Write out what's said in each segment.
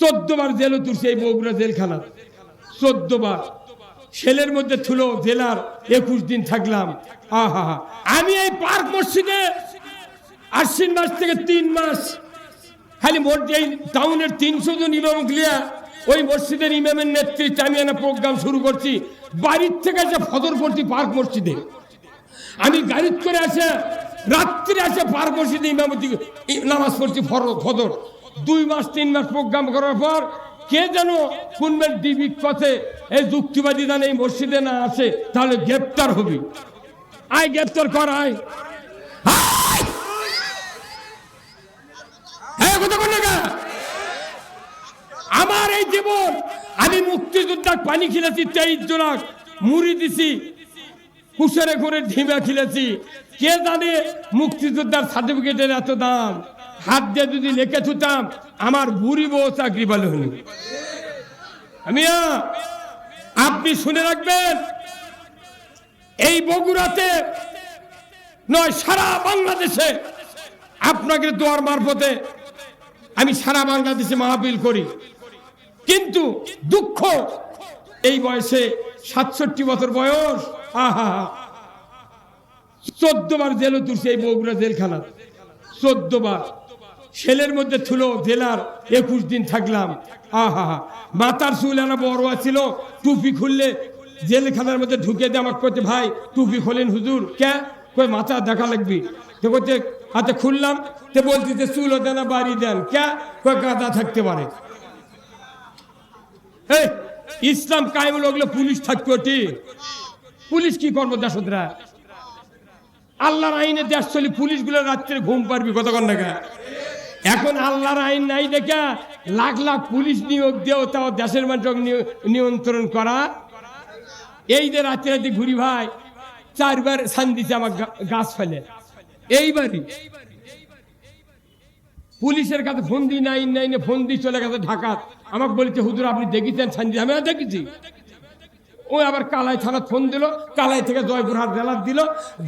চোদ্দ বার জেল তুলছে এই বগুড়া জেলখানা। চোদ্দ বার ছেলের মধ্যে থুলো জেলার একুশ দিন থাকলাম। আহা। আমি এই পার্ক মসজিদে আশ্বিন মাস থেকে তিন মাস খালি মোট এই টাউনের তিনশো জন ইমাম ক্লিয়া ওই মসজিদের ইমামের নেতৃত্বে আমি একটা প্রোগ্রাম শুরু করছি। বাড়ির থেকে যে ফদর করছি পার্ক মসজিদে। আমি গাড়িত করে আসে রাত্রে আসে পার্ক মসজিদে ইমামতি নামাজ পড়ছি ফদর দুই মাস, তিন মাস প্রোগ্রাম করার পর কে যেন কোনবেন ডিবি পথে এই যুক্তিবাদী দান এই মসজিদে না আসে, তাহলে গ্রেপ্তার হবি। আয়, গ্রেপ্তার কর, আয়। আয়! কথা কোন না আমার এই জীবন, আমি মুক্তিযোদ্ধার পানি খেলেছি, তেইশ জনাক মুড়ি দিছি কুশারে করে ঢিমা খেলেছি। কে জানে মুক্তিযোদ্ধার সার্টিফিকেটের এত দাম? হাত দিয়ে যদি লেখে থুতাম আমার বুড়ি বউ চাকরি ভালো হলো। আমি আপনি শুনে রাখবেন, এই বগুড়াতে নয়, সারা বাংলাদেশে আপনাকে দোয়ার মারফতে আমি সারা বাংলাদেশে মাহফিল করি। কিন্তু দুঃখ, এই বয়সে সাতষট্টি বছর বয়স, আহা চোদ্দ বার জেল তুলছে এই বগুড়া জেলখানা চোদ্দ বার। ছেলের মধ্যে থুলো জেলার একুশ দিন থাকলাম। আহা মাথার চুল আনা বড় ছিল টুপি খুললে জেলখানার মধ্যে ঢুকে দিয়ে আমাকে করতে ভাই, টুপি খোলেন হুজুর। কে? কই, মাথা দেখা লাগবি। হাতে খুললাম। তো বলতে চুল দেন বাড়ি দেন। কে? কই গাদা থাকতে পারে। ইসলাম কায়েম লাগলে পুলিশ থাকতো ঠিক পুলিশ কি করব দেশরা আল্লাহর আইনে দেশ চলি, পুলিশগুলো রাত্রে ঘুম পারবি কতক্ষণ দেখা এখন আল্লাহর আইন নাই দেখা লাখ লাখ পুলিশ নিয়োগ দিয়েও তাও দেশের মানুষ নিয়ন্ত্রণ করা। এই যে রাত্রে রাতে ঘুরি ভাই চারবার সান দিছে আমার গাছ ফেলে। এইবারই। পুলিশের কাছে ফোন দিই নাই নাইনে ফোন দিয়ে চলে গেছে ঢাকা আমাকে বলেছে হুজুর আপনি দেখেছেন সান্দি আমি "হ্যাঁ, দেখেছি। ও আবার কালাই থানা ফোন দিল, কালাই থেকে জয়পুরহাট জেলার দিল,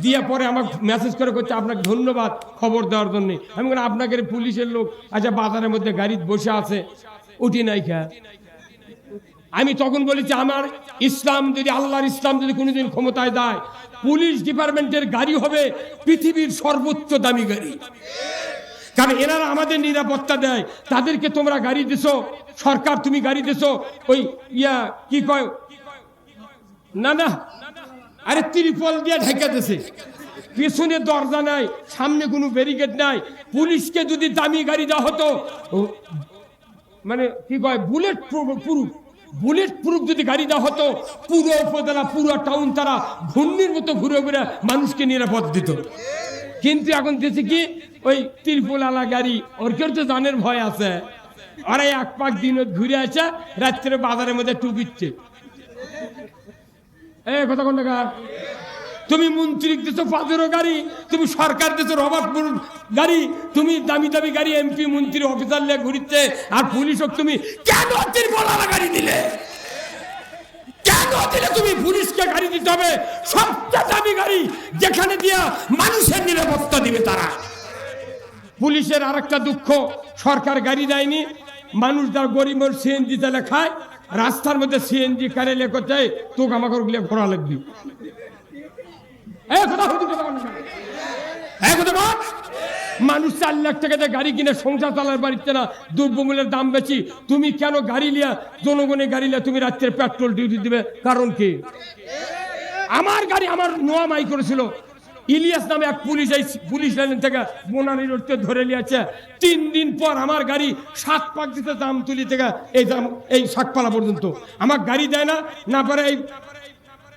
দিয়ে পরে আমাকে মেসেজ করে করছে আপনাকে ধন্যবাদ খবর দেওয়ার জন্য। আমি বললাম, আপনাকে পুলিশের লোক আচ্ছা বাজারের মধ্যে গাড়িতে বসে আছে, উঠি নাই খা আমি তখন বলেছি, আমার ইসলাম যদি, আল্লাহর ইসলাম যদি কোনোদিন ক্ষমতায় দেয় পুলিশ ডিপার্টমেন্টের গাড়ি হবে পৃথিবীর সর্বোচ্চ দামি গাড়ি। কারণ এনারা আমাদের নিরাপত্তা দেয়। তাদেরকে তোমরা গাড়ি দিছো, সরকার তুমি গাড়ি দিছো, ওই ইয়া, কি কয় না না। আরে ত্রিপল দিয়ে ঢেকে দিছে। পিছনে দরজা নাই, সামনে কোনো ব্যারিকেড নাই। পুলিশকে যদি দামি গাড়ি দেওয়া হতো মানে কি কয় বুলেট প্রুফ বুলেট প্রুফ যদি গাড়ি দেওয়া হতো, পুরো উপজেলা, পুরো টাউন তারা ঘূর্ণির মতো ঘুরে ঘুরে মানুষকে নিরাপদ দিত। কিন্তু এখন দেখছি কি, ওই ত্রিপুলালা গাড়ি, ওর কেউ তো জানের ভয় আছে। ওরা এক পাক দিন ঘুরে আছে রাত্রে বাজারের মধ্যে টুপিচ্ছে কথা কোন তুমি মন্ত্রী দিছো পাঁচেরও গাড়ি, তুমি সরকার দিছো রবার্টপুর গাড়ি, তুমি দামি দামি গাড়ি এমপি মন্ত্রী, অফিসার নিয়ে ঘুরিচ্ছে, আর পুলিশক তুমি, কেন ত্রিপলালা গাড়ি দিলে? তুমি পুলিশকে গাড়ি দিতে হবে? সবচেয়ে দামি গাড়ি যেখানে দিয়া মানুষের নিরাপত্তা দিবে তারা। পুলিশের আরেকটা দুঃখ, সরকার গাড়ি দেয়নি, মানুষ যার গরিব সিএনজি তেলে খায় রাস্তার মধ্যে সিএনজি কারে লেখো চাই তোকে আমাকে ওগুলো ঘোরা লাগবি। মানুষ চার লাখ টাকা দিয়ে গাড়ি কিনে সংসার চালার বাড়িতে না, দ্রব্যমূল্যের দাম বেশি। তুমি কেন গাড়ি লিয়া, জনগণের গাড়ি লিয়া তুমি রাত্রে পেট্রোল ডিউটি দিবে? কারণ কি? আমার গাড়ি আমার নোয়া মাই করেছিল। ইলিয়াস নামে এক পুলিশ এই পুলিশ লাইন থেকে বোনানি রোডকে ধরে নিয়েছে। তিন দিন পর আমার গাড়ি সাত পাক দিতে দাম তুলি থেকে এই দাম এই শাকপালা পর্যন্ত। আমার গাড়ি দেয় না না পারে এই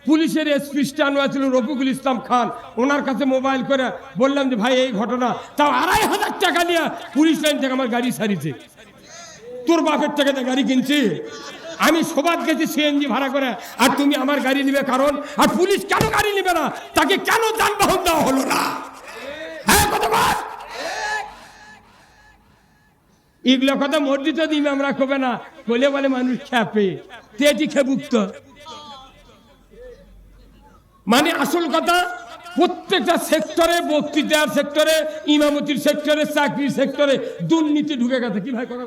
পুলিশের এসপি স্ট্যান্ড ছিল রফিকুল ইসলাম খান। ওনার কাছে মোবাইল করে বললাম যে, ভাই, এই ঘটনা। তাও আড়াই হাজার টাকা নিয়ে পুলিশ লাইন থেকে আমার গাড়ি সারিছে তোর বাপের টাকাতে গাড়ি কিনছি। আমি সবার গেছি সিএনজি ভাড়া করে। আর তুমি আমার গাড়ি নিবে কারণ, আর পুলিশ কেন গাড়ি নিবে না? তাকে কেন যানবাহন দেওয়া হলো না? হ্যাঁ এগুলো কথা মসজিদে দিন আমরা কবে না। বলে বলে মানুষ খেপে। তেটি খেপুক্ত। মানে আসল কথা, প্রত্যেকটা সেক্টরে, বক্তৃতার সেক্টরে, ইমামতির সেক্টরে, চাকরির সেক্টরে দুর্নীতি ঢুকে গেছে। কি ভাই, কথা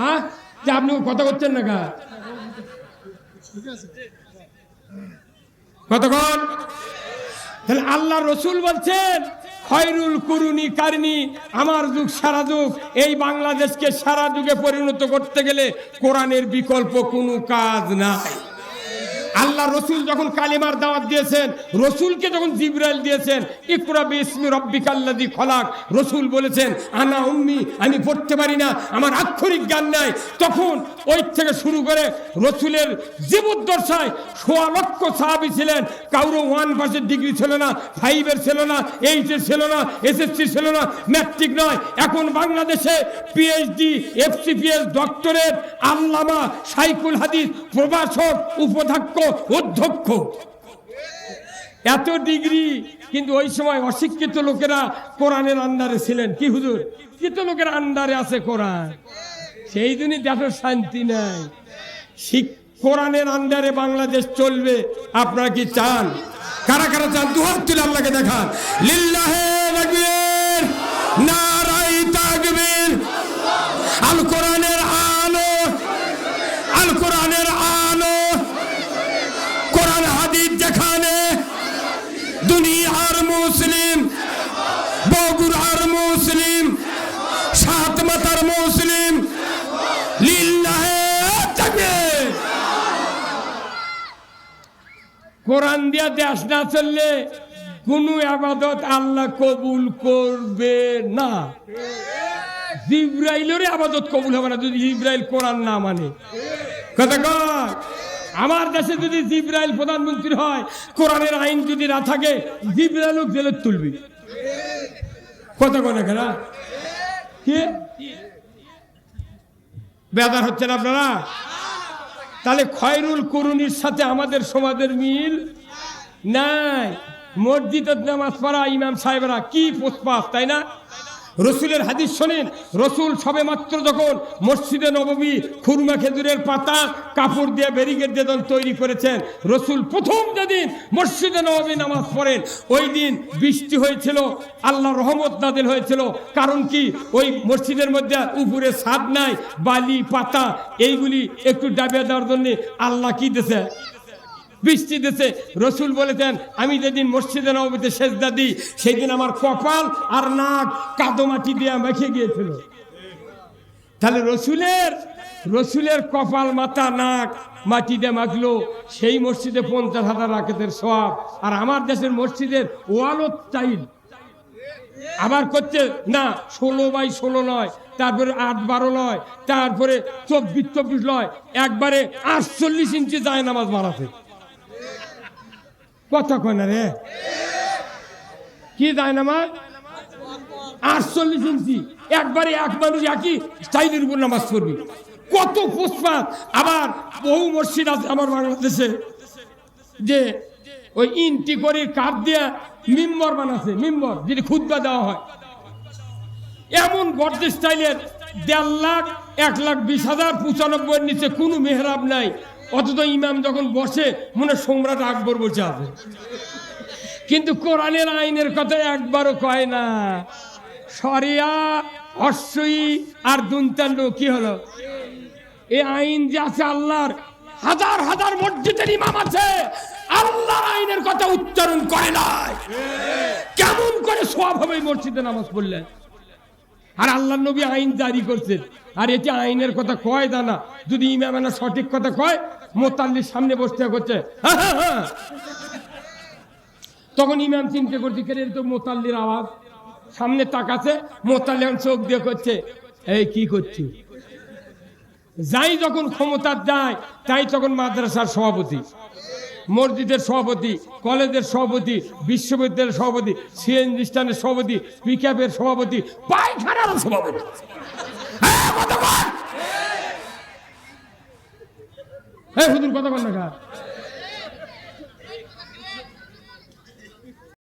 হ্যাঁ? যে আপনি কথা করছেন না কা কতক্ষণ? তাহলে আল্লাহ রসুল বলছেন, খয়রুল কুরুনি কারণী আমার যুগ সারা যুগ, এই বাংলাদেশকে সারা যুগে পরিণত করতে গেলে কোরআনের বিকল্প কোনো কাজ নাই। আল্লাহ রসুল যখন কালিমার দাওয়াত দিয়েছেন, রসুলকে যখন জিব্রাইল দিয়েছেন, ইকরা বিসমি রব্বিকাল্লাযী খলাক, রসুল বলেছেন, আনা উম্মি, আমি পড়তে পারি না, আমার আক্ষরিক জ্ঞান নাই। তখন ওই থেকে শুরু করে রসুলের জীবদ্দশায় সোয়া লক্ষ সাহাবি ছিলেন। কারও ওয়ান পাসের ডিগ্রি ছিল না, ফাইভের ছিল না এইটের ছিল না এসএসসি ছিল না, ম্যাট্রিক নয়। এখন বাংলাদেশে পিএইচডি, এফসিপিএস, ডক্টরেট, আল্লামা, সাইকুল হাদিস, প্রভাষক, উপাধ্যক্ষ অধ্যক্ষ। এত ডিগ্রি, কিন্তু ওই সময় অশিক্ষিত লোকেরা কোরআনের আন্ডারে ছিলেন। কি হুজুর? শিক্ষিত লোকের আন্ডারে আছে কোরআন। সেই দিনই দেখো শান্তি নাই। কোরআনের আন্ডারে বাংলাদেশ চলবে, আপনারা কি চান? কারা কারা চান? দুহাত তুলে আল্লাহকে দেখান। লিল্লাহে তাকবীর কোরআন, হাদিস যেখানে দুনিয়ার মুসলিম বগুড়ার মুসলিম সাত মাতার মুসলিম কোরআন দিয়া দেশ না চললে কোন আবাদত আল্লাহ কবুল করবে না। জিব্রাইলের আবাদত কবুল হবে না যদি জিব্রাইল কোরআন না মানে। কথা কয়? আমার দেশে যদি জিব্রাইল প্রধানমন্ত্রী হয়, কোরআনের আইন যদি না থাকে জিব্রাইলও জেলে তুলবি। কথা কয় না কি? বেদার হচ্ছেন আপনারা? তাহলে খয়রুল করুনির সাথে আমাদের সমাজের মিল নাই। মসজিদের নামাজ পড়া ইমাম সাহেবরা কি পোষপাস, তাই না? রসুলের হাদিস শোনেন, রসুল সবে মাত্র যখন মসজিদে নবমী খুরমা খেজুরের পাতা কাপড় দিয়ে ব্যারিকেড দিয়ে তৈরি করেছেন, রসুল প্রথম যেদিন মসজিদে নবমী নামাজ পড়েন, ওই দিন বৃষ্টি হয়েছিল আল্লাহ রহমত নাদিল হয়েছিল। কারণ কি? ওই মসজিদের মধ্যে উপরে ছাদ নাই, বালি, পাতা, এইগুলি একটু ডাবিয়ে দেওয়ার জন্যে আল্লাহ কি দিছে? বৃষ্টি দিছে। রসুল বলেছেন, আমি যেদিন মসজিদে নবীতে সেজদা দিই সেই দিন আমার কপাল আর নাক কাদো মাটি দিয়ে মেখে গিয়েছিল। তাহলে রসুলের রসুলের কপাল, মাথা, নাক মাটি দিয়ে মাখলো সেই মসজিদে পঞ্চাশ হাজার রাকেতের সব আর আমার দেশের মসজিদের ওয়ালত টাইল আবার করছে, না, ষোলো বাই ষোলো নয়, তারপরে আট বারো নয়, তারপরে চব্বিশ চব্বিশ নয়, একবারে আটচল্লিশ ইঞ্চি যায় নামাজ মারাতে না রে? কি যায় নামাজ আটচল্লিশ ইঞ্চি। একবারে এক মানুষ একই স্টাইলের উপর নামাজ পড়বি। কত পুষ্পাত আবার বহু মসজিদ আছে আমার বাংলাদেশে, যে ওই ইন্টি করে কাঠ দিয়া মিম্বর বানাচ্ছে মিম্বর যেটি খুদ্া দেওয়া হয়। এমন গর্জে স্টাইলের দেড় লাখ, এক লাখ বিশ হাজার, পঁচানব্বইয়ের নিচে কোনো মেহরাব নাই। অথচ ইমাম যখন বসে, মনে সম্রাট আকবর বসে আছে। কিন্তু কোরআনের আইনের কথা একবারও কয় না। সরিয়া অশ্বই আর দুন্তান্ন কি হলো? এই আইন যে আছে আল্লাহর, হাজার হাজার মসজিদের ইমাম আছে। আল্লাহর আইনের কথা উচ্চারণ করে নাই। কেমন করে সব হবে মসজিদে নামাজ পড়লেন আর আল্লাহ নবী আইন জারি করছেন। আর এটি আইনের কথা কয় দানা, যদি ইমামেনা সঠিক কথা কয় মোতাল্লির সামনে বসতে করছে। তখন ইমাম চিন্তা করছে, কে তো মোতাল্লির আওয়াজ? সামনে তাকাছে মোতাল্লি চোখ দিয়ে করছে, এই, কি করছি যাই যখন ক্ষমতার যায় তাই তখন মাদ্রাসার সভাপতি। মসজিদের সভাপতি কলেজের সভাপতি বিশ্ববিদ্যালয়ের সভাপতি সিএনজি স্থানের সভাপতি পিকআপের সভাপতি পায়খানার সভাপতি। হ্যাঁ, শুধু হুজুর কথা বল না?